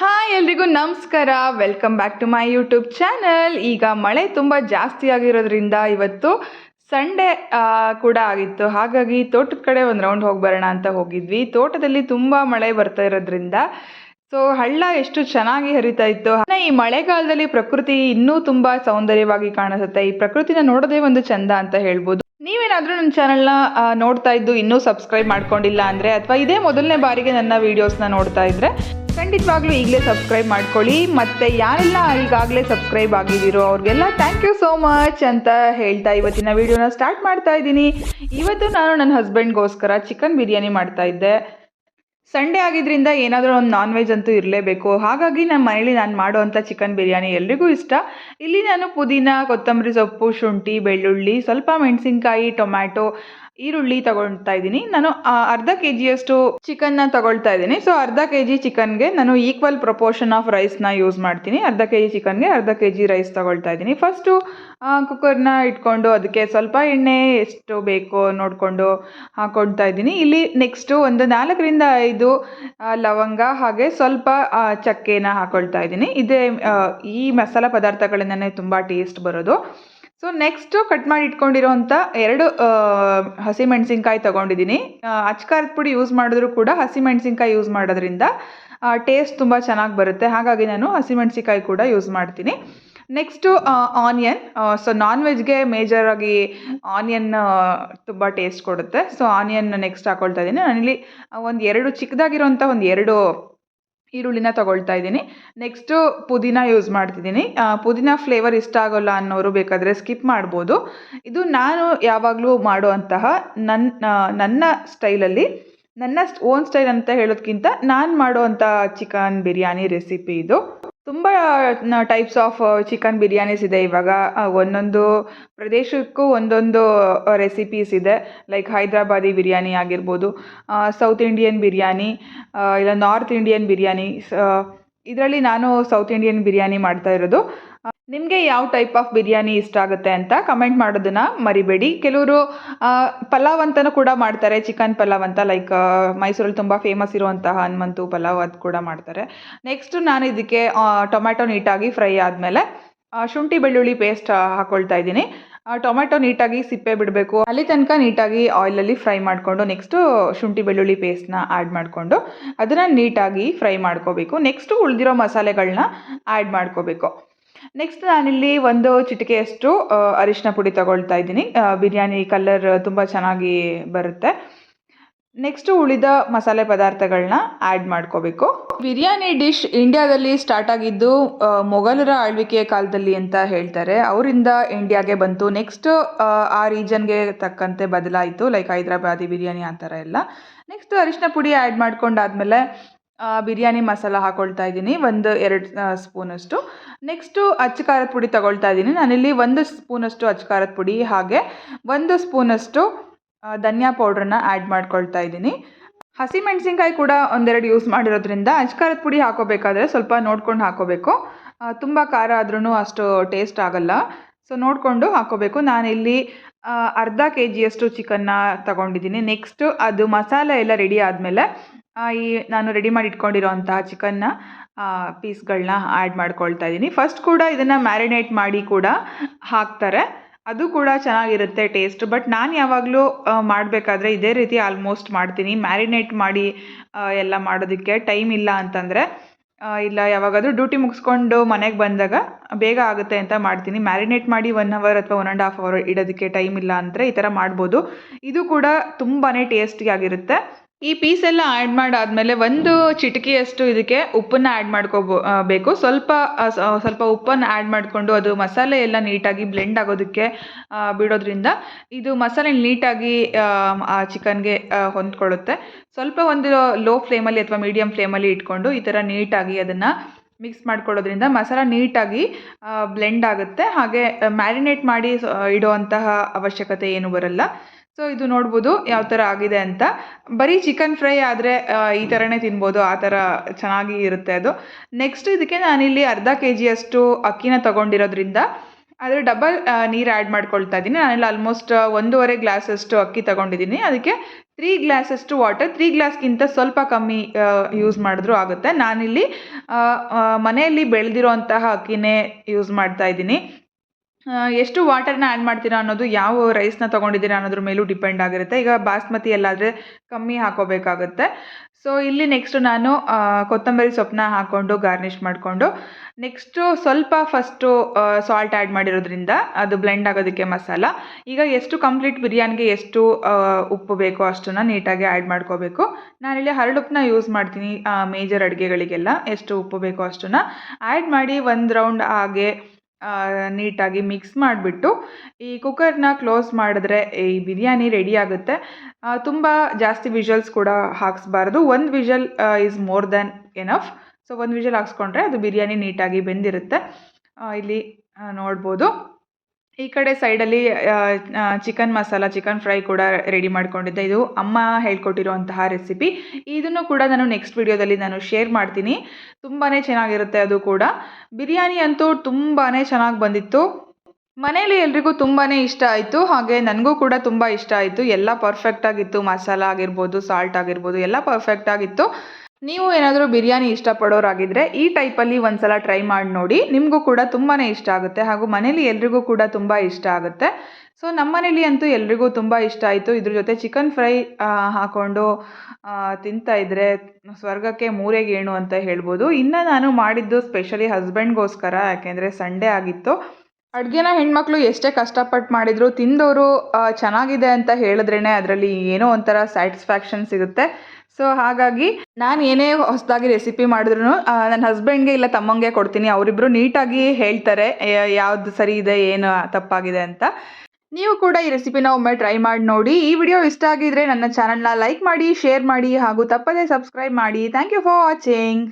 Hi ಎಲ್ರಿಗೂ ನಮಸ್ಕಾರ. Welcome back to my YouTube channel ಈಗ ಮಳೆ ತುಂಬ ಜಾಸ್ತಿ ಆಗಿರೋದ್ರಿಂದ ಇವತ್ತು ಸಂಡೇ ಕೂಡ ಆಗಿತ್ತು. ಹಾಗಾಗಿ ತೋಟದ ಕಡೆ ಒಂದು ರೌಂಡ್ ಹೋಗಿ ಬರೋಣ ಅಂತ ಹೋಗಿದ್ವಿ. ತೋಟದಲ್ಲಿ ತುಂಬ ಮಳೆ ಬರ್ತಾ ಇರೋದ್ರಿಂದ ಸೊ ಹಳ್ಳ ಎಷ್ಟು ಚೆನ್ನಾಗಿ ಹರಿತಾ ಇತ್ತು. ಈ ಮಳೆಗಾಲದಲ್ಲಿ ಪ್ರಕೃತಿ ಇನ್ನೂ ತುಂಬ ಸೌಂದರ್ಯವಾಗಿ ಕಾಣಿಸುತ್ತೆ. ಈ ಪ್ರಕೃತಿನ ನೋಡೋದೇ ಒಂದು ಚಂದ ಅಂತ ಹೇಳ್ಬೋದು. ನೀವೇನಾದರೂ ನನ್ನ ಚಾನಲ್ನ ನೋಡ್ತಾ ಇದ್ದು ಇನ್ನೂ ಸಬ್ಸ್ಕ್ರೈಬ್ ಮಾಡ್ಕೊಂಡಿಲ್ಲ ಅಂದರೆ, ಅಥವಾ ಇದೇ ಮೊದಲನೇ ಬಾರಿಗೆ ನನ್ನ ವೀಡಿಯೋಸ್ನ ನೋಡ್ತಾ ಇದ್ದರೆ ಖಂಡಿತವಾಗ್ಲೂ ಈಗಲೇ ಸಬ್ಸ್ಕ್ರೈಬ್ ಮಾಡ್ಕೊಳ್ಳಿ. ಮತ್ತು ಯಾರೆಲ್ಲ ಈಗಾಗಲೇ ಸಬ್ಸ್ಕ್ರೈಬ್ ಆಗಿದ್ದೀರೋ ಅವ್ರಿಗೆಲ್ಲ ಥ್ಯಾಂಕ್ ಯು ಸೋ ಮಚ್ ಅಂತ ಹೇಳ್ತಾ ಇವತ್ತಿನ ವೀಡಿಯೋನ ಸ್ಟಾರ್ಟ್ ಮಾಡ್ತಾ ಇದ್ದೀನಿ. ಇವತ್ತು ನಾನು ನನ್ನ ಹಸ್ಬೆಂಡ್ಗೋಸ್ಕರ ಚಿಕನ್ ಬಿರಿಯಾನಿ ಮಾಡ್ತಾ ಇದ್ದೆ. ಸಂಡೇ ಆಗಿದ್ರಿಂದ ಏನಾದರೂ ಒಂದು ನಾನ್ ವೆಜ್ ಅಂತೂ ಇರಲೇಬೇಕು. ಹಾಗಾಗಿ ನಮ್ಮ ಮನೇಲಿ ನಾನು ಮಾಡುವಂಥ ಚಿಕನ್ ಬಿರಿಯಾನಿ ಎಲ್ರಿಗೂ ಇಷ್ಟ. ಇಲ್ಲಿ ನಾನು ಪುದೀನ, ಕೊತ್ತಂಬರಿ ಸೊಪ್ಪು, ಶುಂಠಿ, ಬೆಳ್ಳುಳ್ಳಿ, ಸ್ವಲ್ಪ ಮೆಣಸಿನ್ಕಾಯಿ, ಟೊಮ್ಯಾಟೊ ಈರುಳ್ಳಿ ತಗೊಳ್ತಾ ಇದ್ದೀನಿ. ನಾನು ಅರ್ಧ ಕೆ ಜಿಯಷ್ಟು ಚಿಕನ್ನ ತಗೊಳ್ತಾ ಇದ್ದೀನಿ. ಸೊ ಅರ್ಧ ಕೆ ಜಿ ಚಿಕನ್ಗೆ ನಾನು ಈಕ್ವಲ್ ಪ್ರಪೋರ್ಷನ್ ಆಫ್ ರೈಸ್ನ ಯೂಸ್ ಮಾಡ್ತೀನಿ. ಅರ್ಧ ಕೆ ಜಿ ಚಿಕನ್ಗೆ ಅರ್ಧ ಕೆ ಜಿ ರೈಸ್ ತಗೊಳ್ತಾ ಇದ್ದೀನಿ. ಫಸ್ಟು ಕುಕ್ಕರ್ನ ಇಟ್ಕೊಂಡು ಅದಕ್ಕೆ ಸ್ವಲ್ಪ ಎಣ್ಣೆ ಎಷ್ಟು ಬೇಕೋ ನೋಡಿಕೊಂಡು ಹಾಕೊಳ್ತಾ ಇದ್ದೀನಿ. ಇಲ್ಲಿ ನೆಕ್ಸ್ಟು ಒಂದು ನಾಲ್ಕರಿಂದ ಐದು ಲವಂಗ ಹಾಗೆ ಸ್ವಲ್ಪ ಚಕ್ಕೆನ ಹಾಕೊಳ್ತಾ ಇದ್ದೀನಿ. ಇದೇ ಈ ಮಸಾಲ ಪದಾರ್ಥಗಳಿಂದನೇ ತುಂಬ ಟೇಸ್ಟ್ ಬರೋದು. ಸೊ ನೆಕ್ಸ್ಟು ಕಟ್ ಮಾಡಿ ಇಟ್ಕೊಂಡಿರೋಂಥ ಎರಡು ಹಸಿಮೆಣಸಿನ್ಕಾಯಿ ತಗೊಂಡಿದ್ದೀನಿ. ಅಚ್ಕಾರದ ಪುಡಿ ಯೂಸ್ ಮಾಡಿದ್ರು ಕೂಡ ಹಸಿಮೆಣಸಿನ್ಕಾಯಿ ಯೂಸ್ ಮಾಡೋದ್ರಿಂದ ಟೇಸ್ಟ್ ತುಂಬ ಚೆನ್ನಾಗಿ ಬರುತ್ತೆ. ಹಾಗಾಗಿ ನಾನು ಹಸಿಮೆಣಸಿನ್ಕಾಯಿ ಕೂಡ ಯೂಸ್ ಮಾಡ್ತೀನಿ. ನೆಕ್ಸ್ಟು ಆನಿಯನ್ ಸೊ ನಾನ್ ವೆಜ್ಗೆ ಮೇಜರಾಗಿ ಆನಿಯನ್ ತುಂಬ ಟೇಸ್ಟ್ ಕೊಡುತ್ತೆ. ಸೊ ಆನಿಯನ್ ನೆಕ್ಸ್ಟ್ ಹಾಕೊಳ್ತಾ ಇದ್ದೀನಿ. ನಾನಿಲ್ಲಿ ಒಂದು ಎರಡು ಚಿಕ್ಕದಾಗಿರೋಂಥ ಒಂದು ಎರಡು ಈರುಳ್ಳಿನ ತಗೊಳ್ತಾ ಇದ್ದೀನಿ. ನೆಕ್ಸ್ಟು ಪುದೀನ ಯೂಸ್ ಮಾಡ್ತಿದ್ದೀನಿ. ಪುದೀನ ಫ್ಲೇವರ್ ಇಷ್ಟ ಆಗೋಲ್ಲ ಅನ್ನೋರು ಬೇಕಾದರೆ ಸ್ಕಿಪ್ ಮಾಡ್ಬೋದು. ಇದು ನಾನು ಯಾವಾಗಲೂ ಮಾಡುವಂತಹ ನನ್ನ ನನ್ನ ಸ್ಟೈಲಲ್ಲಿ ನನ್ನ ಓನ್ ಸ್ಟೈಲ್ ಅಂತ ಹೇಳೋದಕ್ಕಿಂತ ನಾನು ಮಾಡುವಂಥ ಚಿಕನ್ ಬಿರಿಯಾನಿ ರೆಸಿಪಿ ಇದು. ತುಂಬ ಟೈಪ್ಸ್ ಆಫ್ ಚಿಕನ್ ಬಿರಿಯಾನೀಸ್ ಇದೆ ಇವಾಗ. ಒಂದೊಂದು ಪ್ರದೇಶಕ್ಕೂ ಒಂದೊಂದು ರೆಸಿಪೀಸ್ ಇದೆ. ಲೈಕ್ ಹೈದ್ರಾಬಾದಿ ಬಿರಿಯಾನಿ ಆಗಿರ್ಬೋದು ಸೌತ್ ಇಂಡಿಯನ್ ಬಿರಿಯಾನಿ ಇಲ್ಲ ನಾರ್ತ್ ಇಂಡಿಯನ್ ಬಿರಿಯಾನಿ ಇದರಲ್ಲಿ ನಾನು ಸೌತ್ ಇಂಡಿಯನ್ ಬಿರಿಯಾನಿ ಮಾಡ್ತಾ ಇರೋದು. ನಿಮಗೆ ಯಾವ ಟೈಪ್ ಆಫ್ ಬಿರಿಯಾನಿ ಇಷ್ಟ ಆಗುತ್ತೆ ಅಂತ ಕಮೆಂಟ್ ಮಾಡೋದನ್ನ ಮರಿಬೇಡಿ. ಕೆಲವರು ಪಲಾವ್ ಅಂತಲೂ ಕೂಡ ಮಾಡ್ತಾರೆ. ಚಿಕನ್ ಪಲಾವ್ ಅಂತ ಲೈಕ್ ಮೈಸೂರಲ್ಲಿ ತುಂಬ ಫೇಮಸ್ ಇರುವಂತಹ ಹನುಮಂತು ಪಲಾವ್ ಅದು ಕೂಡ ಮಾಡ್ತಾರೆ. ನೆಕ್ಸ್ಟು ನಾನು ಇದಕ್ಕೆ ಟೊಮ್ಯಾಟೊ ನೀಟಾಗಿ ಫ್ರೈ ಆದಮೇಲೆ ಶುಂಠಿ ಬೆಳ್ಳುಳ್ಳಿ ಪೇಸ್ಟ್ ಹಾಕೊಳ್ತಾ ಇದ್ದೀನಿ. ಟೊಮೆಟೊ ನೀಟಾಗಿ ಸಿಪ್ಪೆ ಬಿಡಬೇಕು. ಅಲ್ಲಿ ತನಕ ನೀಟಾಗಿ ಆಯಿಲಲ್ಲಿ ಫ್ರೈ ಮಾಡಿಕೊಂಡು ನೆಕ್ಸ್ಟು ಶುಂಠಿ ಬೆಳ್ಳುಳ್ಳಿ ಪೇಸ್ಟ್ನ ಆ್ಯಡ್ ಮಾಡಿಕೊಂಡು, ಅದನ್ನು ನೀಟಾಗಿ ಫ್ರೈ ಮಾಡ್ಕೋಬೇಕು. ನೆಕ್ಸ್ಟು ಉಳಿದಿರೋ ಮಸಾಲೆಗಳನ್ನ ಆ್ಯಡ್ ಮಾಡ್ಕೋಬೇಕು. ನೆಕ್ಸ್ಟ್ ನಾನಿಲ್ಲಿ ಒಂದು ಚಿಟಿಕೆಯಷ್ಟು ಅರಿಶಿನ ಪುಡಿ ತಗೊಳ್ತಾ ಇದ್ದೀನಿ. ಬಿರಿಯಾನಿ ಕಲರ್ ತುಂಬ ಚೆನ್ನಾಗಿ ಬರುತ್ತೆ. ನೆಕ್ಸ್ಟು ಉಳಿದ ಮಸಾಲೆ ಪದಾರ್ಥಗಳನ್ನ ಆ್ಯಡ್ ಮಾಡ್ಕೋಬೇಕು. ಬಿರಿಯಾನಿ ಡಿಶ್ ಇಂಡಿಯಾದಲ್ಲಿ ಸ್ಟಾರ್ಟ್ ಆಗಿದ್ದು ಮೊಘಲರ ಆಳ್ವಿಕೆಯ ಕಾಲದಲ್ಲಿ ಅಂತ ಹೇಳ್ತಾರೆ. ಅವರಿಂದ ಇಂಡಿಯಾಗೆ ಬಂತು. ನೆಕ್ಸ್ಟ್ ಆ ರೀಜನ್ಗೆ ತಕ್ಕಂತೆ ಬದಲಾಯಿತು ಲೈಕ್ ಹೈದ್ರಾಬಾದಿ ಬಿರಿಯಾನಿ ಆ ಥರ ಎಲ್ಲ. ನೆಕ್ಸ್ಟ್ ಅರಿಶಿನ ಪುಡಿ ಆ್ಯಡ್ ಮಾಡ್ಕೊಂಡಾದ್ಮೇಲೆ ಬಿರಿಯಾನಿ ಮಸಾಲ ಹಾಕೊಳ್ತಾ ಇದ್ದೀನಿ, ಒಂದು ಎರಡು ಸ್ಪೂನಷ್ಟು. ನೆಕ್ಸ್ಟು ಅಚ್ಚ ಖಾರದ ಪುಡಿ ತಗೊಳ್ತಾ ಇದ್ದೀನಿ. ನಾನಿಲ್ಲಿ ಒಂದು ಸ್ಪೂನಷ್ಟು ಅಚ್ಚ ಖಾರದ ಪುಡಿ ಹಾಗೆ ಒಂದು ಸ್ಪೂನಷ್ಟು ಧನಿಯಾ ಪೌಡ್ರನ್ನ ಆ್ಯಡ್ ಮಾಡ್ಕೊಳ್ತಾ ಇದ್ದೀನಿ. ಹಸಿಮೆಣಸಿನ್ಕಾಯಿ ಕೂಡ ಒಂದೆರಡು ಯೂಸ್ ಮಾಡಿರೋದ್ರಿಂದ ಅಚ್ಚ ಖಾರದ ಪುಡಿ ಹಾಕೋಬೇಕಾದ್ರೆ ಸ್ವಲ್ಪ ನೋಡ್ಕೊಂಡು ಹಾಕೋಬೇಕು. ತುಂಬ ಖಾರ ಆದ್ರೂ ಅಷ್ಟು ಟೇಸ್ಟ್ ಆಗಲ್ಲ. ಸೊ ನೋಡಿಕೊಂಡು ಹಾಕೋಬೇಕು. ನಾನಿಲ್ಲಿ ಅರ್ಧ ಕೆ ಜಿಯಷ್ಟು ಚಿಕನ್ನ ತಗೊಂಡಿದ್ದೀನಿ. ನೆಕ್ಸ್ಟು ಅದು ಮಸಾಲೆ ಎಲ್ಲ ರೆಡಿ ಆದಮೇಲೆ ಈ ನಾನು ರೆಡಿ ಮಾಡಿ ಇಟ್ಕೊಂಡಿರೋಂತಹ ಚಿಕನ್ನ ಪೀಸ್ಗಳನ್ನ ಆ್ಯಡ್ ಮಾಡ್ಕೊಳ್ತಾ ಇದ್ದೀನಿ. ಫಸ್ಟ್ ಕೂಡ ಇದನ್ನು ಮ್ಯಾರಿನೇಟ್ ಮಾಡಿ ಕೂಡ ಹಾಕ್ತಾರೆ. ಅದು ಕೂಡ ಚೆನ್ನಾಗಿರುತ್ತೆ ಟೇಸ್ಟ್ ಬಟ್ ನಾನು ಯಾವಾಗಲೂ ಮಾಡಬೇಕಾದ್ರೆ ಇದೇ ರೀತಿ ಆಲ್ಮೋಸ್ಟ್ ಮಾಡ್ತೀನಿ. ಮ್ಯಾರಿನೇಟ್ ಮಾಡಿ ಎಲ್ಲ ಮಾಡೋದಕ್ಕೆ ಟೈಮ್ ಇಲ್ಲ ಅಂತಂದರೆ ಇಲ್ಲ ಯಾವಾಗಾದರೂ ಡ್ಯೂಟಿ ಮುಗಿಸ್ಕೊಂಡು ಮನೆಗೆ ಬಂದಾಗ ಬೇಗ ಆಗುತ್ತೆ ಅಂತ ಮಾಡ್ತೀನಿ. ಮ್ಯಾರಿನೇಟ್ ಮಾಡಿ ಒನ್ ಅವರ್ ಅಥವಾ ಒನ್ ಆ್ಯಂಡ್ ಹಾಫ್ ಅವರ್ ಇಡೋದಕ್ಕೆ ಟೈಮ್ ಇಲ್ಲ ಅಂದರೆ ಈ ಥರ ಮಾಡ್ಬೋದು. ಇದು ಕೂಡ ತುಂಬಾ ಟೇಸ್ಟಿಯಾಗಿರುತ್ತೆ ಈ ಪೀಸ್ ಎಲ್ಲ ಆ್ಯಡ್ ಮಾಡಾದ್ಮೇಲೆ ಒಂದು ಚಿಟಕಿಯಷ್ಟು ಇದಕ್ಕೆ ಉಪ್ಪನ್ನು ಆ್ಯಡ್ ಮಾಡ್ಕೋಬೋ ಬೇಕು. ಸ್ವಲ್ಪ ಸ್ವಲ್ಪ ಉಪ್ಪನ್ನು ಆ್ಯಡ್ ಮಾಡಿಕೊಂಡು ಅದು ಮಸಾಲೆ ಎಲ್ಲ ನೀಟಾಗಿ ಬ್ಲೆಂಡ್ ಆಗೋದಕ್ಕೆ ಬಿಡೋದ್ರಿಂದ ಇದು ಮಸಾಲೆ ನೀಟಾಗಿ, ಆ ಚಿಕನ್ಗೆ ಹೊಂದ್ಕೊಳ್ಳುತ್ತೆ. ಸ್ವಲ್ಪ ಒಂದು ಲೋ ಫ್ಲೇಮಲ್ಲಿ ಅಥವಾ ಮೀಡಿಯಮ್ ಫ್ಲೇಮಲ್ಲಿ ಇಟ್ಕೊಂಡು ಈ ಥರ ನೀಟಾಗಿ ಅದನ್ನು ಮಿಕ್ಸ್ ಮಾಡ್ಕೊಳ್ಳೋದ್ರಿಂದ ಮಸಾಲ ನೀಟಾಗಿ ಬ್ಲೆಂಡ್ ಆಗುತ್ತೆ. ಹಾಗೆ ಮ್ಯಾರಿನೇಟ್ ಮಾಡಿ ಇಡೋ ಇಡುವಂತಹ ಅವಶ್ಯಕತೆ ಏನು ಬರಲ್ಲ. ಸೊ ಇದು ನೋಡ್ಬೋದು ಯಾವ ಥರ ಆಗಿದೆ ಅಂತ. ಬರೀ ಚಿಕನ್ ಫ್ರೈ ಆದರೆ ಈ ಥರನೇ ತಿನ್ಬೋದು, ಆ ಥರ ಚೆನ್ನಾಗಿ ಇರುತ್ತೆ ಅದು. ನೆಕ್ಸ್ಟ್ ಇದಕ್ಕೆ ನಾನಿಲ್ಲಿ ಅರ್ಧ ಕೆ ಜಿಯಷ್ಟು ಅಕ್ಕಿನ ತಗೊಂಡಿರೋದ್ರಿಂದ ಅದರ ಡಬಲ್ ನೀರು ಆ್ಯಡ್ ಮಾಡ್ಕೊಳ್ತಾ ಇದ್ದೀನಿ. ನಾನೆಲ್ಲ ಆಲ್ಮೋಸ್ಟ್ ಒಂದೂವರೆ ಗ್ಲಾಸಷ್ಟು ಅಕ್ಕಿ ತಗೊಂಡಿದ್ದೀನಿ. ಅದಕ್ಕೆ ತ್ರೀ ಗ್ಲಾಸಷ್ಟು ವಾಟರ್ ತ್ರೀ ಗ್ಲಾಸ್ಗಿಂತ ಸ್ವಲ್ಪ ಕಮ್ಮಿ ಯೂಸ್ ಮಾಡಿದ್ರೂ ಆಗುತ್ತೆ. ನಾನಿಲ್ಲಿ ಮನೆಯಲ್ಲಿ ಬೆಳೆದಿರೋಂತಹ ಅಕ್ಕಿನೇ ಯೂಸ್ ಮಾಡ್ತಾ ಇದ್ದೀನಿ. ಎಷ್ಟು ವಾಟರ್ನ ಆ್ಯಡ್ ಮಾಡ್ತೀರಾ ಅನ್ನೋದು ಯಾವ ರೈಸ್ನ ತೊಗೊಂಡಿದ್ದೀರಾ ಅನ್ನೋದ್ರ ಮೇಲೂ ಡಿಪೆಂಡ್ ಆಗಿರುತ್ತೆ. ಈಗ ಬಾಸ್ಮತಿ ಎಲ್ಲಾದರೆ ಕಮ್ಮಿ ಹಾಕೋಬೇಕಾಗುತ್ತೆ. ಸೊ ಇಲ್ಲಿ ನೆಕ್ಸ್ಟು ನಾನು ಕೊತ್ತಂಬರಿ ಸೊಪ್ಪನ್ನ ಹಾಕ್ಕೊಂಡು ಗಾರ್ನಿಷ್ ಮಾಡಿಕೊಂಡು ನೆಕ್ಸ್ಟು ಸ್ವಲ್ಪ ಫಸ್ಟು ಸಾಲ್ಟ್ ಆ್ಯಡ್ ಮಾಡಿರೋದ್ರಿಂದ ಅದು ಬ್ಲೆಂಡ್ ಆಗೋದಕ್ಕೆ ಮಸಾಲ. ಈಗ ಎಷ್ಟು ಕಂಪ್ಲೀಟ್ ಬಿರಿಯಾನಿಗೆ ಎಷ್ಟು ಉಪ್ಪು ಬೇಕೋ ಅಷ್ಟನ್ನು ನೀಟಾಗಿ ಆ್ಯಡ್ ಮಾಡ್ಕೋಬೇಕು. ನಾನಿಲ್ಲಿ ಹರಳುಪ್ಪನ್ನ ಯೂಸ್ ಮಾಡ್ತೀನಿ ಮೇಜರ್ ಅಡುಗೆಗಳಿಗೆಲ್ಲ. ಎಷ್ಟು ಉಪ್ಪು ಬೇಕೋ ಅಷ್ಟನ್ನು. ಆ್ಯಡ್ ಮಾಡಿ ಒಂದು ರೌಂಡ್ ಹಾಗೆ ನೀಟಾಗಿ ಮಿಕ್ಸ್ ಮಾಡಿಬಿಟ್ಟು ಈ ಕುಕ್ಕರ್ನ ಕ್ಲೋಸ್ ಮಾಡಿದ್ರೆ ಈ ಬಿರಿಯಾನಿ ರೆಡಿ ಆಗುತ್ತೆ. ತುಂಬ ಜಾಸ್ತಿ ವಿಷಲ್ಸ್ ಕೂಡ ಹಾಕ್ಸ್ಬಾರ್ದು. ಒಂದು whistle is more than enough so ಒಂದು ವಿಷಲ್ ಹಾಕ್ಸ್ಕೊಂಡ್ರೆ ಅದು ಬಿರಿಯಾನಿ ನೀಟಾಗಿ ಬೆಂದಿರುತ್ತೆ. ಇಲ್ಲಿ ನೋಡ್ಬೋದು. ಈ ಕಡೆ ಸೈಡಲ್ಲಿ ಚಿಕನ್ ಮಸಾಲ ಚಿಕನ್ ಫ್ರೈ ಕೂಡ ರೆಡಿ ಮಾಡ್ಕೊಂಡಿದ್ದೆ. ಇದು ಅಮ್ಮ ಹೇಳ್ಕೊಟ್ಟಿರುವಂತಹ ರೆಸಿಪಿ ಇದನ್ನು ಕೂಡ ನಾನು ನೆಕ್ಸ್ಟ್ ವಿಡಿಯೋದಲ್ಲಿ ನಾನು ಶೇರ್ ಮಾಡ್ತೀನಿ. ತುಂಬಾ ಚೆನ್ನಾಗಿರುತ್ತೆ ಅದು ಕೂಡ. ಬಿರಿಯಾನಿ ಅಂತೂ ತುಂಬಾ ಚೆನ್ನಾಗಿ ಬಂದಿತ್ತು. ಮನೇಲಿ ಎಲ್ರಿಗೂ ತುಂಬಾ ಇಷ್ಟ ಆಯಿತು. ಹಾಗೆ ನನಗೂ ಕೂಡ ತುಂಬ ಇಷ್ಟ ಆಯಿತು. ಎಲ್ಲ ಪರ್ಫೆಕ್ಟ್ ಆಗಿತ್ತು. ಮಸಾಲ ಆಗಿರ್ಬೋದು ಸಾಲ್ಟ್ ಆಗಿರ್ಬೋದು, ಎಲ್ಲ ಪರ್ಫೆಕ್ಟ್ ಆಗಿತ್ತು. ನೀವು ಏನಾದರೂ ಬಿರಿಯಾನಿ ಇಷ್ಟಪಡೋರಾಗಿದ್ದರೆ ಈ ಟೈಪಲ್ಲಿ ಒಂದ್ಸಲ ಟ್ರೈ ಮಾಡಿ ನೋಡಿ. ನಿಮಗೂ ಕೂಡ ತುಂಬಾ ಇಷ್ಟ ಆಗುತ್ತೆ ಹಾಗೂ ಮನೇಲಿ ಎಲ್ರಿಗೂ ಕೂಡ ತುಂಬ ಇಷ್ಟ ಆಗುತ್ತೆ. ಸೊ, ನಮ್ಮ ಮನೇಲಿ ಅಂತೂ ಎಲ್ರಿಗೂ ತುಂಬ ಇಷ್ಟ ಆಯಿತು. ಇದ್ರ ಜೊತೆ ಚಿಕನ್ ಫ್ರೈ ಹಾಕ್ಕೊಂಡು ತಿಂತಾ ಇದ್ದರೆ ಸ್ವರ್ಗಕ್ಕೆ ಮೂರೇ ಗೇಣು ಅಂತ ಹೇಳ್ಬೋದು. ಇನ್ನು ನಾನು ಮಾಡಿದ್ದು ಸ್ಪೆಷಲಿ ಹಸ್ಬೆಂಡ್ಗೋಸ್ಕರ, ಯಾಕೆಂದರೆ ಸಂಡೇ ಆಗಿತ್ತು. ಅಡುಗೆನ ಹೆಣ್ಮಕ್ಳು ಎಷ್ಟೇ ಕಷ್ಟಪಟ್ಟು ಮಾಡಿದ್ರು ತಿಂದವರು ಚೆನ್ನಾಗಿದೆ ಅಂತ ಹೇಳಿದ್ರೇ ಅದರಲ್ಲಿ ಏನೋ ಒಂಥರ ಸ್ಯಾಟಿಸ್ಫ್ಯಾಕ್ಷನ್ ಸಿಗುತ್ತೆ. ಸೊ ಹಾಗಾಗಿ ನಾನು ಏನೇ ಹೊಸದಾಗಿ ರೆಸಿಪಿ ಮಾಡಿದ್ರು ನನ್ನ ಹಸ್ಬೆಂಡ್ಗೆ ಇಲ್ಲ ತಮ್ಮಂಗೆ ಕೊಡ್ತೀನಿ. ಅವರಿಬ್ಬರು ನೀಟಾಗಿ ಹೇಳ್ತಾರೆ ಯಾವ್ದು ಸರಿ ಇದೆ, ಏನು ತಪ್ಪಾಗಿದೆ ಅಂತ. ನೀವು ಕೂಡ ಈ ರೆಸಿಪಿನ ಒಮ್ಮೆ ಟ್ರೈ ಮಾಡಿ ನೋಡಿ. ಈ ವಿಡಿಯೋ ಇಷ್ಟ ಆಗಿದ್ರೆ ನನ್ನ ಚಾನಲ್ನ ಲೈಕ್ ಮಾಡಿ ಶೇರ್ ಮಾಡಿ ಹಾಗೂ ತಪ್ಪದೇ ಸಬ್ಸ್ಕ್ರೈಬ್ ಮಾಡಿ. Thank you for watching